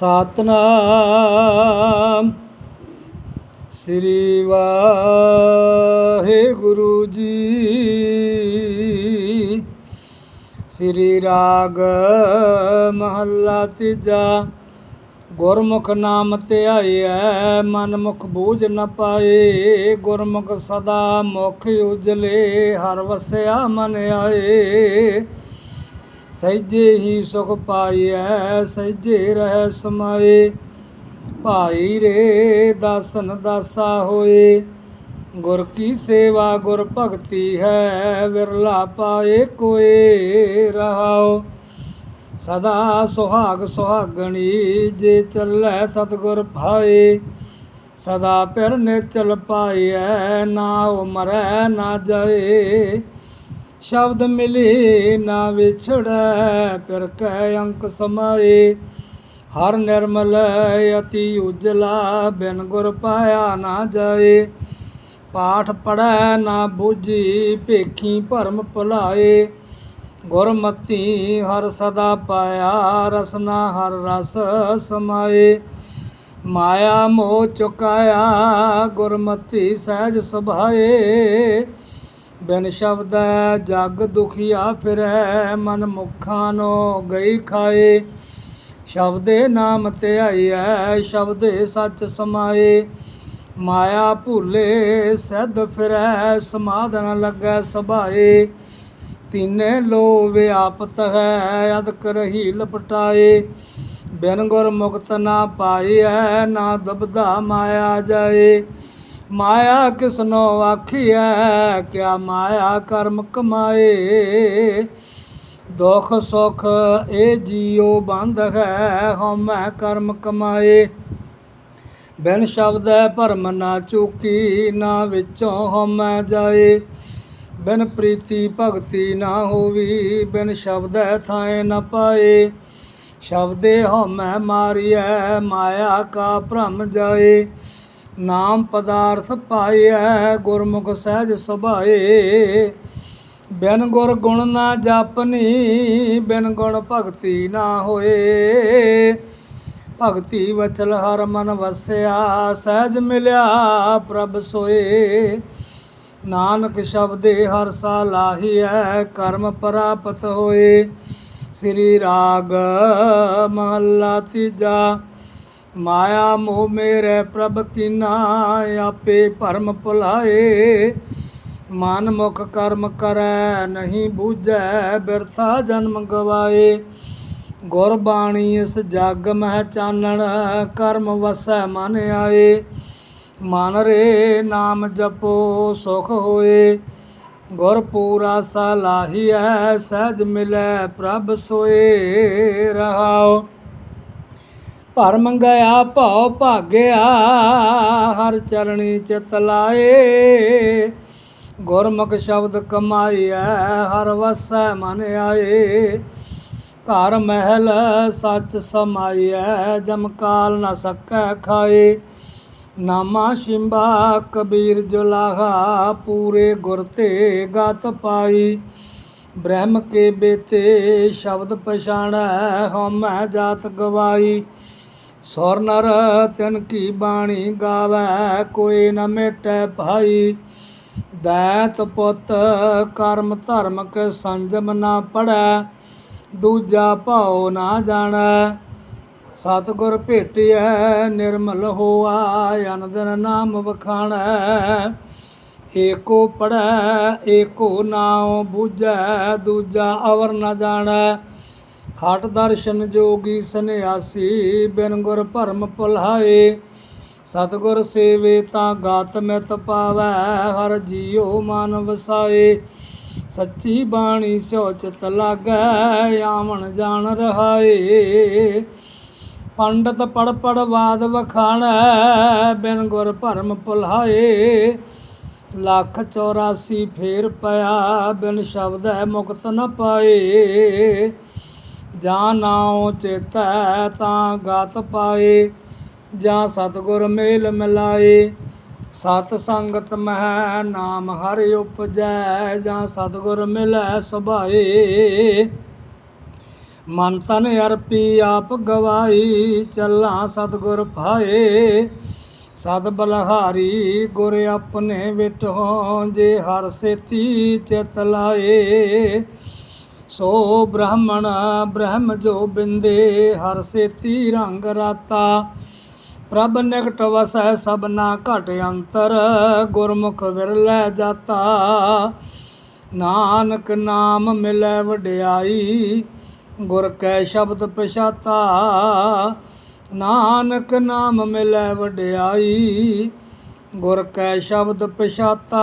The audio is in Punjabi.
ਸਤਨਾਮ। ਸ੍ਰੀ ਵਾਹਿਗੁਰੂ ਜੀ। ਸ੍ਰੀ ਰਾਗ ਮਹੱਲਾ ਤੀਜਾ। ਗੁਰਮੁਖ ਨਾਮ ਧਿਆਈਐ ਮਨ ਮੁਖ ਬੂਝ ਨ ਪਾਏ। ਗੁਰਮੁਖ ਸਦਾ ਮੁਖ ਉਜਲੇ, ਹਰ ਵਸਿਆ ਮਨ ਆਏ। ਸਹਿਜੇ ਹੀ ਸੁਖ ਪਾਈਐ ਸਹਿਜੇ ਰਹਿ ਸਮਾਏ। ਭਾਈ ਰੇ, ਦਾਸਨ ਦਾਸਾ ਹੋਏ। ਗੁਰ ਕੀ ਸੇਵਾ ਗੁਰ ਭਗਤੀ ਹੈ, ਵਿਰਲਾ ਪਾਏ ਕੋਏ ਰਹਾਓ ਸਦਾ ਸੁਹਾਗ ਸੁਹਾਗਣੀ ਜੇ ਚੱਲੈ ਸਤਗੁਰ ਭਾਏ। ਸਦਾ ਪਿਰ ਨੇ ਚਲ ਪਾਈਐ, ਨਾ ਉਹ ਮਰੈ ਨਾ ਜਾਏ। ਸ਼ਬਦ ਮਿਲੇ ਨਾ ਵਿਛੜੈ ਪਿਰ ਕੈ ਅੰਕ ਸਮਾਏ। ਹਰ ਨਿਰਮਲ ਅਤੀ ਉਜਲਾ, ਬਿਨ ਗੁਰ ਪਾਇਆ ਨਾ ਜਾਏ। ਪਾਠ ਪੜੈ ਨਾ ਬੂਝੀ, ਭੇਖੀ ਭਰਮ ਭੁਲਾਏ। ਗੁਰਮਤੀ ਹਰ ਸਦਾ ਪਾਇਆ, ਰਸਨਾ ਹਰ ਰਸ ਸਮਾਏ। ਮਾਇਆ ਮੋਹ ਚੁਕਾਇਆ, ਗੁਰਮਤੀ ਸਹਿਜ ਸੁਭਾਏ। ਬਿਨ ਸ਼ਬਦ ਜਗ ਦੁਖੀਆ ਫਿਰੈ, ਮਨ ਮੁਖਾਂ ਨੋ ਗਈ ਖਾਏ। ਸ਼ਬਦੇ ਨਾਮ ਧਿਆਈਐ ਸ਼ਬਦੇ ਸੱਚ ਸਮਾਏ। ਮਾਇਆ ਭੁੱਲੇ ਸਿੱਧ ਫਿਰੈ, ਸਮਾਧਨ ਨ ਲੱਗੈ ਸਭਾਏ। ਤੀਨੇ ਲੋ ਵਿਆਪਤ ਹੈ, ਅਦਕ ਰਹੀ ਲਪਟਾਏ। ਬਿਨ ਗੁਰ ਮੁਕਤ ਨਾ ਪਾਈਐ ਨਾ ਦਬਦਾ ਮਾਇਆ ਜਾਏ। ਮਾਇਆ ਕਿਸਨੋ ਆਖੀਐ, ਕਿਆ ਮਾਇਆ ਕਰਮ ਕਮਾਏ? ਦੁਖ ਸੁਖ ਇਹ ਜੀਉ ਬੰਧ ਹੈ ਹਉਮੈ ਕਰਮ ਕਮਾਏ। ਬਿਨ ਸ਼ਬਦ ਭਰਮ ਨਾ ਚੂਕੀ, ਨਾ ਵਿੱਚੋਂ ਹਉਮੈ ਜਾਏ। ਬਿਨ ਪ੍ਰੀਤੀ ਭਗਤੀ ਨਾ ਹੋਵੀ, ਬਿਨ ਸ਼ਬਦ ਥਾਏ ਨਾ ਪਾਏ। ਸ਼ਬਦੇ ਹਉਮੈ ਮਾਰੀਐ, ਮਾਇਆ ਕਾ ਭ੍ਰਮ ਜਾਏ। ਨਾਮ ਪਦਾਰਥ ਪਾਈਐ ਗੁਰਮੁਖ ਸਹਿਜ ਸੁਭਾਏ। ਬਿਨ ਗੁਰ ਗੁਣ ਨਾ ਜਾਪਨੀ, ਬਿਨ ਗੁਣ ਭਗਤੀ ਨਾ ਹੋਏ। ਭਗਤੀ ਵਚਲ ਹਰ ਮਨ ਵਸਿਆ, ਸਹਿਜ ਮਿਲਿਆ ਪ੍ਰਭ ਸੋਏ। ਨਾਨਕ ਸ਼ਬਦੇ ਹਰ ਸਾ ਲਾਹੀਐ ਕਰਮ ਪ੍ਰਾਪਤ ਹੋਏ। ਸ੍ਰੀ ਰਾਗ ਮਹੱਲਾ ਤੀਜਾ। ਮਾਇਆ ਮੋਹ ਮੇਰੇ ਪ੍ਰਭ ਕੀਨਾ, ਆਪੇ ਭਰਮ ਭੁਲਾਏ। ਮਨ ਮੁਖ ਕਰਮ ਕਰੈ, ਨਹੀਂ ਬੂਝੈ, ਬਿਰਥਾ ਜਨਮ ਗਵਾਏ। ਗੁਰ ਬਾਣੀ ਇਸ ਜਗ ਮਹਿ ਚਾਨਣ, ਕਰਮ ਵਸੈ ਮਨ ਆਏ। ਮਨ ਰੇ ਨਾਮ ਜਪੋ, ਸੁਖ ਹੋਏ। ਗੁਰ ਪੂਰਾ ਸਲਾਹੀਐ, ਸਹਿਜ ਮਿਲੈ, ਪ੍ਰਭ ਸੋਏ ਰਹਾਓ ਭਰਮ ਗਿਆ ਭਾਉ ਭਾਗਿਆ, ਹਰ ਚਰਣੀ ਚਿਤ ਲਾਏ। ਗੁਰਮੁਖ ਸ਼ਬਦ ਕਮਾਈਐ, ਹਰ ਵਸੈ ਮਨ ਆਏ। ਘਰ ਮਹਿਲ ਸੱਚ ਸਮਾਈਐ, ਜਮ ਕਾਲ ਨ ਸਕੈ ਖਾਏ। ਨਾਮਾ ਸ਼ਿੰਬਾ, ਕਬੀਰ ਜੁਲਾਹਾ, ਪੂਰੇ ਗੁਰ ਤੇ ਗਤ ਪਾਈ। ਬ੍ਰਹਮ ਕੇ ਬੇਤੇ, ਸ਼ਬਦ ਪਛਾਣੈ, ਹਉਮੈ ਜਾਤ ਗਵਾਈ। ਸੁਰ ਨਰ ਤਿਨ ਕੀ ਬਾਣੀ ਗਾਵੈ, ਕੋਈ ਨ ਮਿਟੈ ਭਾਈ। ਦੈਤ ਪੁੱਤ, ਕਰਮ ਧਰਮ ਕੇ ਸੰਜਮ ਨਾ ਪੜੈ, ਦੂਜਾ ਭਾਉ ਨਾ ਜਾਣੈ। ਸਤਿਗੁਰ ਭੇਟਿਐ, ਨਿਰਮਲ ਹੋਆ, ਅਨੰਦਨ ਨਾਮ ਵਖਾਣੈ। ਏਕੋ ਪੜੈ, ਏਕੋ ਨਾਉ ਬੂਝੈ, ਦੂਜਾ ਅਵਰ ਨ ਜਾਣੈ। ਖਟ ਦਰਸ਼ਨ ਜੋਗੀ ਸੰਨਿਆਸੀ, ਬਿਨ ਗੁਰ ਭਰਮ ਭੁਲਾਏ। ਸਤਿਗੁਰ ਸੇਵੇ ਤਾਂ ਗਾਤ ਮਿਤ ਪਾਵੈ, ਹਰ ਜੀਉ ਮਨ ਵਸਾਏ। ਸੱਚੀ ਬਾਣੀ ਸਿਉ ਚਿਤ ਲਾਗੈ, ਆਵਣ ਜਾਣ ਰਹਾਏ। ਪੰਡਤ ਪੜ ਪੜ ਬਾਦ ਵਖਾਣੈ, ਬਿਨ ਗੁਰ ਭਰਮ ਭੁਲਾਏ। ਲੱਖ 84 ਫੇਰ ਪਿਆ, ਬਿਨ ਸ਼ਬਦ ਹੈ ਮੁਕਤ ਨ ਪਾਏ। ਜਾਂ ਨਾਉ ਚੇਤੈ ਤਾਂ ਗਤ ਪਾਏ, ਜਾਂ ਸਤਗੁਰ ਮੇਲ ਮਿਲਾਏ। ਸਤ ਸੰਗਤ ਮਹਿ ਨਾਮ ਹਰਿ ਉਪਜੈ, ਜਾਂ ਸਤਗੁਰ ਮਿਲੈ ਸੁਭਾਏ। ਮਨ ਤਨ ਅਰਪੀ ਆਪ ਗਵਾਈ, ਚੱਲਾਂ ਸਤਿਗੁਰ ਭਾਏ। ਸਦ ਬਲਹਾਰੀ ਗੁਰ ਆਪਣੇ ਵਿਟੋ ਜੇ ਹਰ ਸੇਤੀ ਚਿਤ ਲਾਏ। ਸੋ ਬ੍ਰਾਹਮਣ ਬ੍ਰਹਮ ਜੋ ਬਿੰਦੇ, ਹਰ ਸੇਤੀ ਰੰਗ ਰਾਤਾ। ਪ੍ਰਭ ਨਿਕਟ ਵਸੈ ਸਭਨਾ ਘਟ ਅੰਤਰ, ਗੁਰਮੁਖ ਵਿਰਲੇ ਜਾਤਾ। ਨਾਨਕ ਨਾਮ ਮਿਲੈ ਵਡਿਆਈ, ਗੁਰ ਕੈ ਸ਼ਬਦ ਪਛਾਤਾ। ਨਾਨਕ ਨਾਮ ਮਿਲੈ ਵਡਿਆਈ, ਗੁਰ ਕੈ ਸ਼ਬਦ ਪਛਾਤਾ।